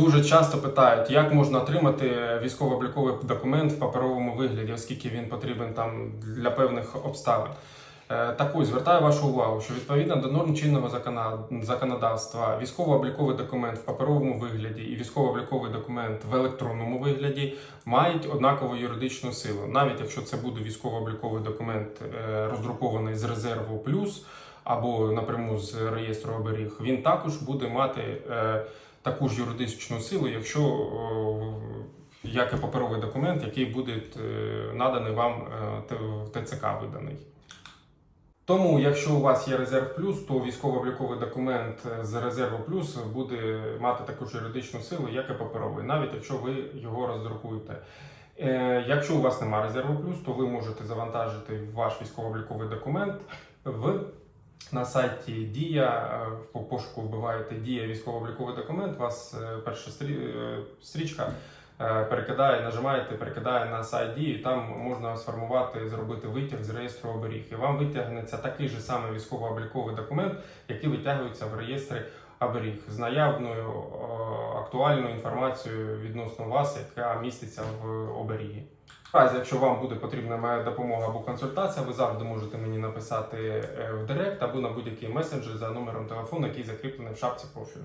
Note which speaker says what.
Speaker 1: Дуже часто питають, як можна отримати військово-обліковий документ в паперовому вигляді, оскільки він потрібен там для певних обставин. Е, Так ось звертаю вашу увагу, що відповідно до норм чинного законодавства, військово-обліковий документ в паперовому вигляді і військово-обліковий документ в електронному вигляді мають однакову юридичну силу. Навіть якщо це буде військово-обліковий документ е, роздрукований з резерву плюс або напряму з реєстру оберіг, він також буде мати е, таку ж юридичну силу, якщо як і паперовий документ, який буде е, наданий вам е, в ТЦК виданий. Тому, якщо у вас є резерв плюс, то військово-обліковий документ з резерву плюс буде мати таку ж юридичну силу, як і паперовий, навіть якщо ви його роздрукуєте. Е, Якщо у вас немає резерву плюс, то ви можете завантажити ваш військово-обліковий документ в на сайті Дія е, по пошуку вбиваєте Дія військово-обліковий документ. Вас е, перша е, стрічка перекидає, нажимаєте, перекидає на сайт Дії. Там можна сформувати, зробити витяг з реєстру оберіг. І вам витягнеться такий же самий військово-обліковий документ, який витягується в реєстрі оберіг з наявною актуальною інформацією відносно вас, яка міститься в оберігі. В разі, якщо вам буде потрібна моя допомога або консультація, ви завжди можете мені написати е, в Директ або на будь-який месенджер за номером телефону, який закріплений в шапці профілю.